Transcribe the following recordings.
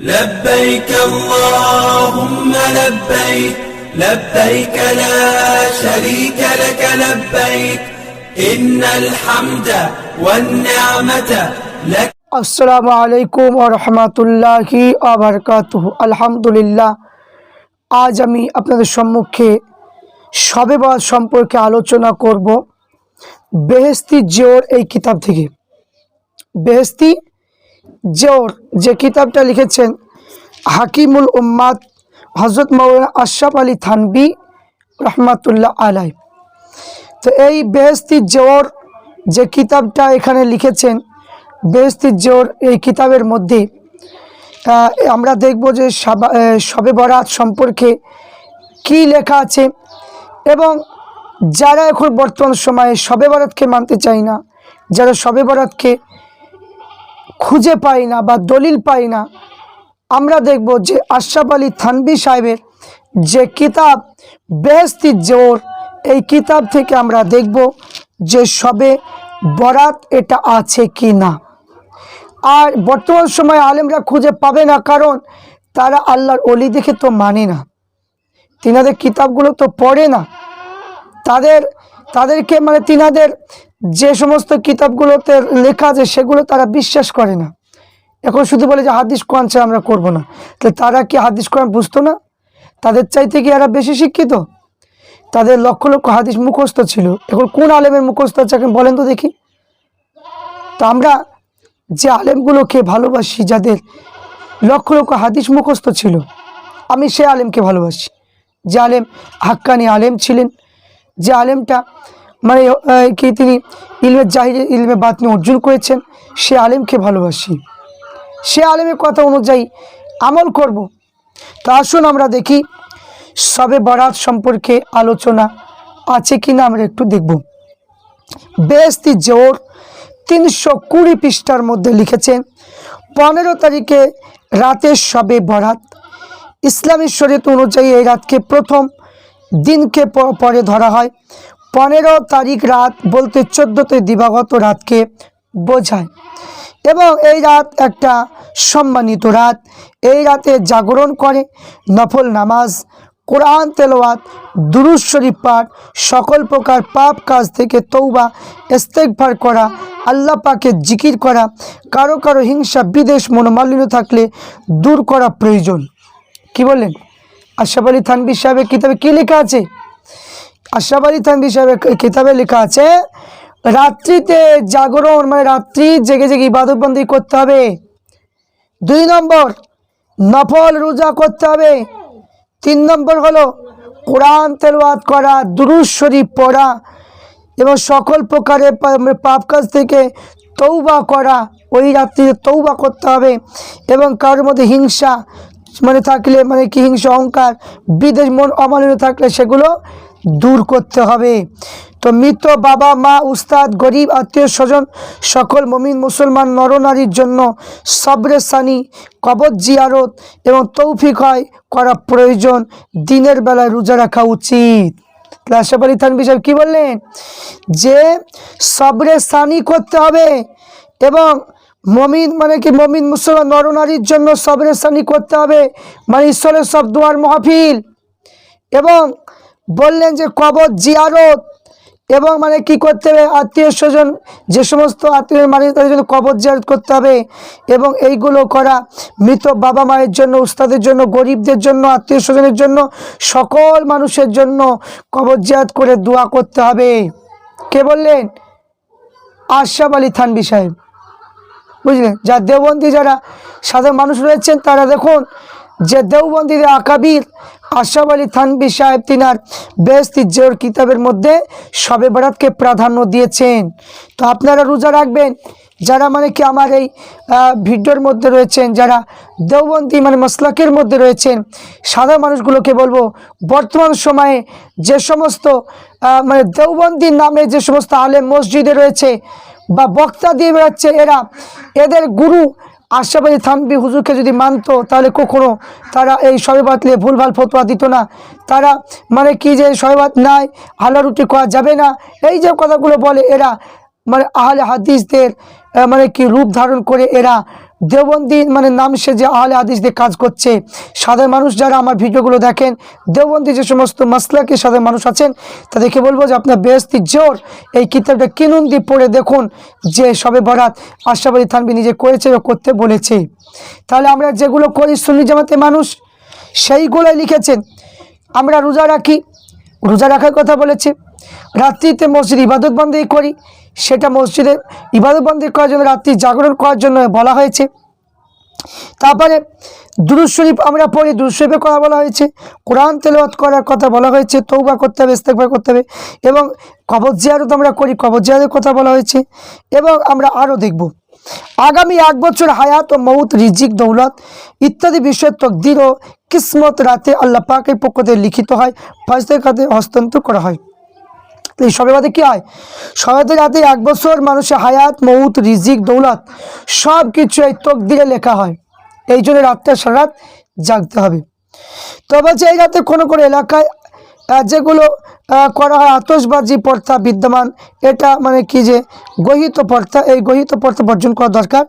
لبيك اللهم لبيك لبيك لا شريك لك لبيك إن الحمد والنعمة لك আসসালামু আলাইকুম রহমতুল্লাহি আবরকাত আলহামদুলিল্লাহ আজ আমি আপনাদের সম্মুখে সবেবাদ সম্পর্কে আলোচনা করব বেহেস্তি জোর এই কিতাব থেকে বেহেস্তি জোর যে কিতাবটা লিখেছেন হাকিমুল উম্মাদ হজরত মৌলানা আশরাফ আলী থানবি রহমাতুল্লাহ আলাই। তো এই বেহস্তি জোর যে কিতাবটা এখানে লিখেছেন বেহস্তি জোর এই কিতাবের মধ্যে আমরা দেখব যে সাবা- বরাত সম্পর্কে কি লেখা আছে এবং যারা এখন বর্তমান সময়ে শবে বরাতকে মানতে চায় না, যারা শবে বরাতকে খুঁজে পাই না বা দলিল পাই না। আমরা দেখব যে আশরাফ আলী থানবি সাহেবের যে কিতাব বেহস্তি জোর, এই কিতাব থেকে আমরা দেখব যে সবে বরাত এটা আছে কি না। আর বর্তমান সময়ে আলেমরা খুঁজে পাবে না, কারণ তারা আল্লাহর অলি দেখে তো মানে না। তিনাদের কিতাবগুলো তো পড়ে না। তাদের, তাদেরকে মানে তিনাদের যে সমস্ত কিতাবগুলোতে লেখা আছে, সেগুলো তারা বিশ্বাস করে না। এখন শুধু বলে যে হাদিস কোরআন ছাড়া আমরা করব না। তাহলে তারা কি হাদিস কোরআন বুঝতো না? তাদের চাইতে কি এরা বেশি শিক্ষিত? তাদের লক্ষ লক্ষ হাদিস মুখস্থ ছিল। এখন কোন আলেমের মুখস্থ আছে? এখন বলেন তো দেখি। তো আমরা যে আলেমগুলোকে ভালোবাসি, যাদের লক্ষ লক্ষ হাদিস মুখস্থ ছিল, আমি সে আলেমকে ভালোবাসি। যে আলেম হাক্কানি আলেম ছিলেন, যে আলেমটা মানে কি তিনি ইলমে জাহির ইলমে বাতনি অর্জন করেছেন। সে আলেমকে ভালোবাসি। সে আলেমের কথা অনুযায়ী আমল করব। তা আসুন আমরা দেখি সবে বরাত সম্পর্কে আলোচনা আছে কি না আমরা একটু দেখব। বেস্তি জোর তিনশো কুড়ি পৃষ্ঠার মধ্যে লিখেছেন পনেরো তারিখে রাতের সবে বরাত। ইসলামী শরীয়ত অনুযায়ী এই রাতকে প্রথম দিনকে পরে ধরা হয়। পনেরো তারিখ রাত বলতে চোদ্দোতে দিবাগত রাতকে বোঝায়। এবং এই রাত একটা সম্মানিত রাত। এই রাতে জাগরণ করে, নফল নামাজ, কোরআন তেলাওয়াত দুরুজ শরীফ পাঠ, সকল প্রকার পাপ কাজ থেকে তৌবা ইস্তেগফার করা, আল্লাহ পাকে জিকির করা, কারও কারও হিংসা বিদেশ মনোমালিন্য থাকলে দূর করা প্রয়োজন। কি বলেন আশরাফ আলী থানবি সাহেবের কিতাবে কী লেখা আছে? আশরাফ আলী থানবি সাহেবের কিতাবে লেখা আছে, রাত্রিতে জাগরণ মানে রাত্রি জেগে জেগে ইবাদত বন্দি করতে হবে। দুই নম্বর, নফল রোজা করতে হবে। তিন নম্বর হলো, কোরআন তেলওয়াত করা দুরুজ শরীফ পড়া এবং সকল প্রকারের পা- পাপ কাজ থেকে তৌবা করা, ওই রাত্রিতে তৌবা করতে হবে এবং কারোর মধ্যে হিংসা মানে থাকলে মানে কি হিংসা, অহংকার বিদেশ মন অমালিন্য থাকলে সেগুলো দূর করতে হবে। তো মৃত বাবা, মা, উস্তাদ, গরিব, আত্মীয় স্বজন, সকল মমিন, মুসলমান, নরনারীর জন্য সবরে সানি, কবর জিয়ারত এবং তৌফিক হয় করা প্রয়োজন। দিনের বেলায় রোজা রাখা উচিত। আশরাফ আলী থানবি সাহেব, কী বললেন? যে সবরে সানি করতে হবে এবং মমিন মানে কি মমিন, মুসলমান, নরনারীর জন্য সবরে সানি করতে হবে। মানে ঈশ্বরের সব দোয়ার মাহফিল এবং বললেন যে কবর জিয়ারত। এবং মানে কি করতে হবে? আত্মীয় স্বজন, যে সমস্ত আত্মীয় মানে তাদের জন্য কবর জিয়ারত করতে হবে। এবং এইগুলো করা মৃত বাবা মায়ের জন্য, উস্তাদের জন্য, গরিবদের জন্য, আত্মীয় স্বজনের জন্য, সকল মানুষের জন্য কবর জিয়ারত করে দোয়া করতে হবে। কে বললেন? আশরাফ আলী থানবি সাহেব। বুঝলেন? যা দেওবন্দি যারা সাধারণ মানুষ রয়েছেন, তারা দেখুন যে দেওবন্দিদের আকাবির আশরাফ আলী থানবি সাহেব তিনার বেস্তি জোর কিতাবের মধ্যে শবে বরাতকে প্রাধান্য দিয়েছেন। তো আপনারা রোজা রাখবেন, যারা মানে কি আমার এই ভিডিওর মধ্যে রয়েছেন, যারা দেওবন্দি মানে মসলাকের মধ্যে রয়েছেন সাধারণ মানুষগুলোকে বলব, বর্তমান সময়ে যে সমস্ত মানে দেওবন্দির নামে যে সমস্ত আলেম মসজিদে রয়েছে বা বক্তা দিয়ে বেড়াচ্ছে এরা, এদের গুরু আশরাফ আলী থানবি হুজুরকে যদি মানতো, তাহলে কখনো তারা এই সবেবাত নিয়ে ভুলভাল ফতোয়া দিত না। তারা মানে কি যে সবেবাত নাই, হালা রুটি করা যাবে না, এই যে কথাগুলো বলে এরা মানে আহলে হাদিসদের মানে কি রূপ ধারণ করে এরা দেওবন্দি মানে নাম সে যে আহলে হাদিস দিয়ে কাজ করছে, সাধারণ মানুষ যারা আমার ভিডিওগুলো দেখেন, দেওবন্দি যে সমস্ত মাসলাকে সাধারণ মানুষ আছেন, তাদেরকে বলব যে আপনার বেহস্তি জোর এই কিতাবটা কিনুন দিয়ে পড়ে দেখুন যে সবে বরাত আলী থানবি নিজে করেছে ও করতে বলেছে। তাহলে আমরা যেগুলো করি সুন্নি জামাতে মানুষ, সেইগুলোই লিখেছেন। আমরা রোজা রাখি, রোজা রাখার কথা বলেছে। রাত্রিতে মসজিদ ইবাদত বন্দী করি সেটা মসজিদে ইবাদত বন্দী করার জন্য, রাত্রি জাগরণ করার জন্য বলা হয়েছে। তারপরে দুরুদ শরীফ আমরা পড়ি, দুরুদ শরীফের কথা বলা হয়েছে। কোরআন তেলাওয়াত করার কথা বলা হয়েছে তৌবা করতে হবে ইস্তেকবার করতে হবে এবং কবর জিয়ারত আমরা করি, কবর জিয়ারের কথা বলা হয়েছে এবং আমরা আরও দেখব। আগামী এক বছর হায়াত ও মৌত রিজিক, দৌলত ইত্যাদি বিষয়ের তকদির ও কিসমত রাতে আল্লাহ পাকের পক্ষ থেকে লিখিত হয় ফাজদের কাছে হস্তান্তর করা হয়। এই সবেবাদে কী হয়? সবেতে রাতে এক বছর মানুষের হায়াত, মৌত, রিজিক, দৌলত সব কিছু এই তকদিরে লেখা হয়। এই জন্য রাতটা সারা রাত জাগতে হবে। তবে যে এই রাতে কোনো কোনো এলাকায় যেগুলো করা হয়। আতসবাজি পর্থা বিদ্যমান। এটা মানে কি যে গহিত পর্থা এই গহিত পর্থা বর্জন করা দরকার।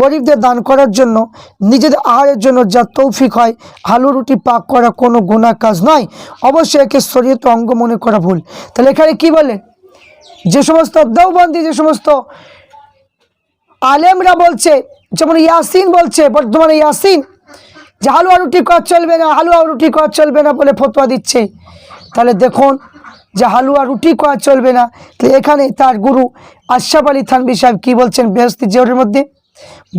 গরিবদের দান করার জন্য নিজেদের আহারের জন্য যা তৌফিক হয়, আলু রুটি পাক করা কোনো গুণা কাজ নয়। অবশ্যই একে শরীয়ত অঙ্গ মনে করা ভুল। তাহলে এখানে কি বলে? যে সমস্ত দেওবন্দি, যে সমস্ত আলেমরা বলছে, যেমন ইয়াসিন বলছে, বর্তমানে ইয়াসিন, যে হালুয়া রুটি করা চলবে না, হালুয়া রুটি করা চলবে না বলে ফতোয়া দিচ্ছে। তাহলে দেখুন যে হালুয়া রুটি করা চলবে না। তো এখানে তার গুরু আশরাফ আলী থানবি সাহেব কী বলছেন বৃহস্পতি জীবনের মধ্যে?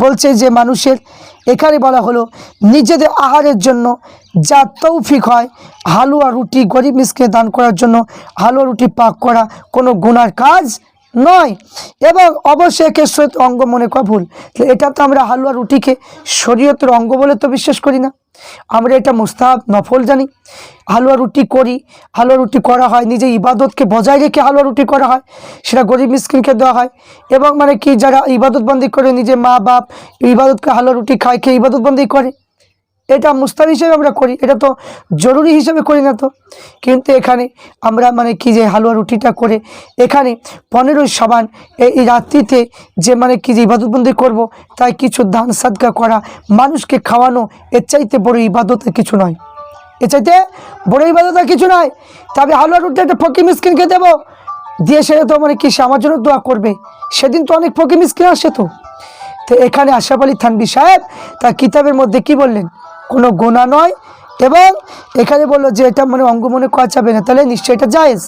বলছে যে মানুষের এখানে বলা হলো, নিজেদের আহারের জন্য যা তৌফিক হয়, হালুয়া রুটি গরিব মিসকে দান করার জন্য, হালুয়া রুটি পাক করা কোনো গুনার কাজ নয়। এবং অবশ্যই সহিত অঙ্গ মনে করা ভুল। এটা তো আমরা হালুয়া রুটিকে শরীয়তের অঙ্গ বলে তো বিশ্বাস করি না। আমরা এটা মুস্তাহাব, নফল জানি। হালুয়া রুটি করি। হালুয়া রুটি করা হয় নিজে ইবাদতকে বজায় রেখে হালুয়া রুটি করা হয়। সেটা গরিব মিসকিনকে দেওয়া হয়। এবং মানে কি, যারা ইবাদত বন্দি করে নিজে মা বাপ ইবাদতকে হালুয়া রুটি খায় খেয়ে ইবাদত বন্দি করে? এটা মুস্তাব হিসেবে আমরা করি, এটা তো জরুরি হিসেবে করি না তো। কিন্তু এখানে আমরা মানে কি যে হালুয়া রুটিটা করে এখানে পনেরোই সাবান এই রাত্রিতে যে মানে কি যে ইবাদতবন্দি করব, তাই কিছু দান সাদকা করা, মানুষকে খাওয়ানো, এর চাইতে বড় ইবাদতের কিছু নয়। এর চাইতে বড় ইবাদত কিছু নয়। তবে হালুয়া রুটি একটা ফকি মিসকিনকে দেবো। দিয়ে সেটা তো মানে কি সে আমার জন্য দোয়া করবে। সেদিন তো অনেক ফকি মিসকিন আসে তো। তো এখানে আশরাফ আলী থানবি সাহেব তার কিতাবের মধ্যে কি বললেন? কোনো গোনা নয় এবং এখানে বলল যে এটা মানে অঙ্গ মনে করা যাবে না। তাহলে নিশ্চয়ই এটা জায়েজ।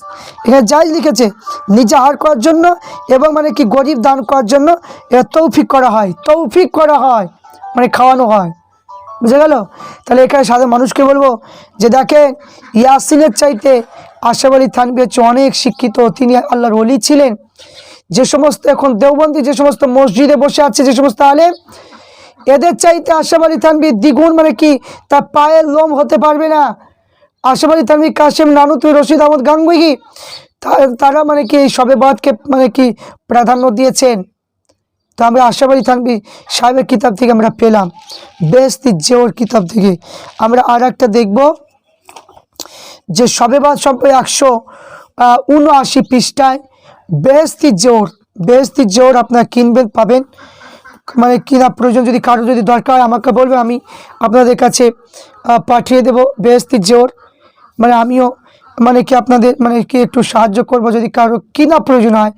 এখানে জায়েজ লিখেছে, নিজে আহার করার জন্য এবং মানে কি গরিব দান করার জন্য এটা তৌফিক করা হয়, তৌফিক করা হয় মানে খাওয়ানো হয়। বুঝে গেল? তাহলে এখানে সাধারণ মানুষকে বলব যে দেখেন ইয়াসিনের চাইতে আশরাফ আলী থানবি হচ্ছে অনেক শিক্ষিত। তিনি আল্লাহর অলি ছিলেন। যে সমস্ত এখন দেওবন্দি, যে সমস্ত মসজিদে বসে আছে, যে সমস্ত আলেম এদের চাইতে আলী থানবি দ্বিগুণ মানে কি? তার পায়ের লোম হতে পারবে না। আলী থানবি কাশেম নানুত রশিদ আহমদ গাঙ্গুহি তা- তারা মানে কি সবে বাদকে মানে কি প্রাধান্য দিয়েছেন? তো আমরা আলী থানবি সাহেবের কিতাব থেকে আমরা পেলাম। বেস্তি জেওর কিতাব থেকে। আমরা আর একটা দেখব, যে সবেবাদ সম্পর্কে একশো উনআশি পৃষ্ঠায় বেহস্তি জোর বেহস্তি জোর আপনারা কিনবেন, পাবেন। মানে কিনা প্রয়োজন যদি কারও যদি দরকার হয়, আমাকে বলবে, আমি আপনাদের কাছে পাঠিয়ে দেব বেহস্তি জোর। মানে আমিও মানে কি আপনাদের মানে কি একটু সাহায্য করব যদি কারও কিনা প্রয়োজন হয়,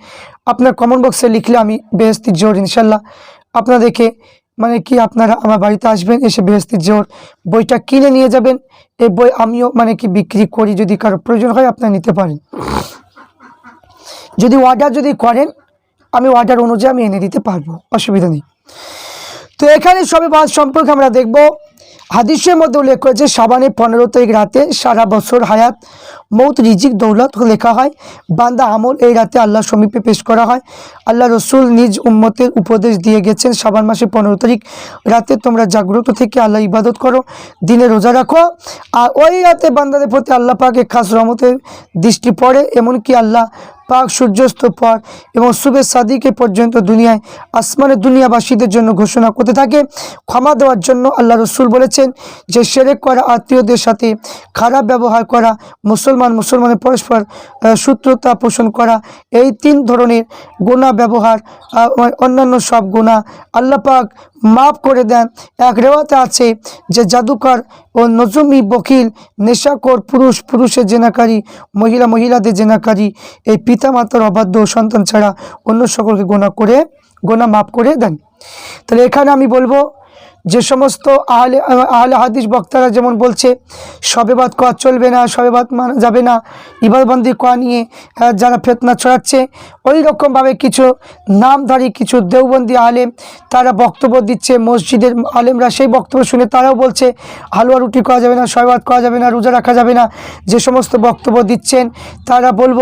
আপনার কমেন্ট বক্সে লিখলে আমি বেহস্তি জোর ইনশাল্লাহ আপনাদেরকে মানে কি আপনারা আমার বাড়িতে আসবেন, এসে বেহস্তি জোর বইটা কিনে নিয়ে যাবেন। এই বই আমিও মানে কি বিক্রি করি যদি কারও প্রয়োজন হয়, আপনারা নিতে পারেন। যদি অর্ডার যদি করেন, আমি অর্ডার অনুযায়ী আমি এনে দিতে পারব, অসুবিধা নেই। তো এখানে সবে বাদ সম্পর্কে আমরা দেখব। হাদিসের মধ্যে উল্লেখ করেছে সাবানের পনেরো তারিখ রাতে সারা বছর হায়াত, মৌত, রিজিক, দৌলত লেখা হয়। বান্দা আমল এই রাতে আল্লাহ সমীপে পেশ করা হয়। আল্লাহ রসুল নিজ উম্মতের উপদেশ দিয়ে গেছেন, সাবান মাসে পনেরো তারিখ রাতে তোমরা জাগ্রত থেকে আল্লাহ ইবাদত করো, দিনে রোজা রাখো। আর ওই রাতে বান্দাদের প্রতি আল্লাহ পাকে খাস রহমতের দৃষ্টি পড়ে, এমনকি আল্লাহ পাক সূর্যাস্ত পর এবং সুবে সাদিকে পর্যন্ত দুনিয়ায় আসমানের দুনিয়াবাসীদের জন্য ঘোষণা করতে থাকে ক্ষমা দেওয়ার জন্য আল্লাহ রসুল বলেছেন যে সেরেক করা আত্মীয়দের সাথে খারাপ ব্যবহার করা মুসলমান মুসলমানের পরস্পর আহ, শত্রুতা পোষণ করা এই তিন ধরনের গোনা ব্যবহার অন্যান্য সব গোনা আল্লাহ পাক মাফ করে দেন। এক রেওয়াতে আছে যে জাদুকর ও নজমি বকিল নেশাকর পুরুষ, পুরুষের জেনাকারী, মহিলা, মহিলাদের জেনাকারী। এই পিতামাতার অবাধ্য সন্তান ছাড়া অন্য সকলকে গোনা করে, গোনা মাপ করে দেন। তাহলে এখানে আমি বলব যে সমস্ত আহলে আহলে হাদিস বক্তারা যেমন বলছে সবেবাদ করা চলবে না সবেবাদ মানা যাবে না ইবাদবন্দি করা নিয়ে যারা ফেতনা ছড়াচ্ছে, ওই রকমভাবে কিছু নামধারী, কিছু দেওবন্দি আলেম তারা বক্তব্য দিচ্ছে, মসজিদের আলেমরা সেই বক্তব্য শুনে তারাও বলছে, হালুয়া রুটি করা যাবে না সবেবাদ করা যাবে না, রোজা রাখা যাবে না, যে সমস্ত বক্তব্য দিচ্ছেন, তারা বলব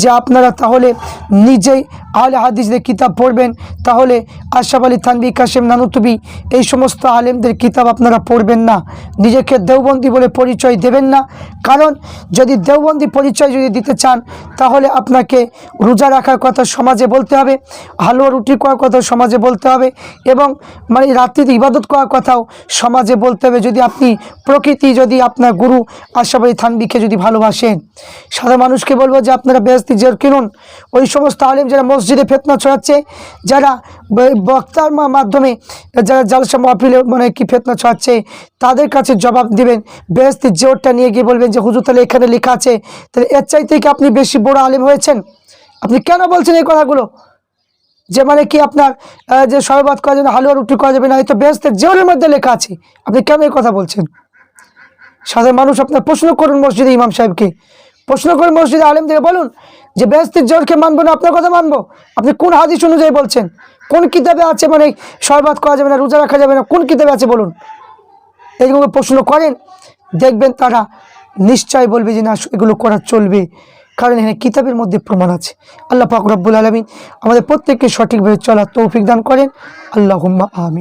যে আপনারা তাহলে নিজেই আহলে হাদিসদের কিতাব পড়বেন, তাহলে আশরাফ আলী থানবি, কাশেম নানুতুবি, এই সমস্ত আলেমদের কিতাব আপনারা পড়বেন না। নিজেকে দেওবন্দি বলে পরিচয় দেবেন না। কারণ যদি দেওবন্দি পরিচয় যদি দিতে চান, তাহলে আপনাকে রোজা রাখার কথা সমাজে বলতে হবে, হালুয়া রুটি করার কথা সমাজে বলতে হবে এবং মানে রাত্রিতে ইবাদত করার কথাও সমাজে বলতে হবে। যদি আপনি প্রকৃতি যদি আপনার গুরু আলী থানবিকে যদি ভালোবাসেন, সাধারণ মানুষকে বলব যে আপনারা বেহস্তি জের কিনুন। ওই সমস্ত আলেম যারা মসজিদে ফেতনা ছড়াচ্ছে, যারা বক্তার মাধ্যমে, যারা জালসা মাহফিলে মানে কি ফেতনা ছড়াচ্ছে, তাদের কাছে জবাব দিবেন। বেহস্তি জোরটা নিয়ে গিয়ে বলবেন যে, হুজুর, তাহলে এখানে লেখা আছে, তাহলে এর চাইতে কি আপনি বেশি বড় আলিম হয়েছেন? আপনি কেন বলছেন এই কথাগুলো? যে মানে কি আপনার যে সরবাদ করা যাবে হালুয়া রুটি করা যাবে না, হয়তো বেহস্তের জোরের মধ্যে লেখা আছে। আপনি কেন এই কথা বলছেন? সাধারণ মানুষ আপনার প্রশ্ন করুন মসজিদে ইমাম সাহেবকে। প্রশ্ন করুন মসজিদে আলেমদের বলুন যে বেহস্তির জোরকে মানবো না, আপনার কথা মানবো? আপনি কোন হাদিস অনুযায়ী বলছেন? কোন কিতাবে আছে মানে সরবাদ করা যাবে না, রোজা রাখা যাবে না, কোন কিতাবে আছে বলুন? এরকম প্রশ্ন করেন, দেখবেন তারা নিশ্চয় বলবে যে না, এগুলো করা চলবে। কারণ এখানে কিতাবের মধ্যে প্রমাণ আছে। আল্লাহ পাক রব্বুল আলমিন আমাদের প্রত্যেককে সঠিকভাবে চলার তৌফিক দান করেন। আল্লাহ আমিন।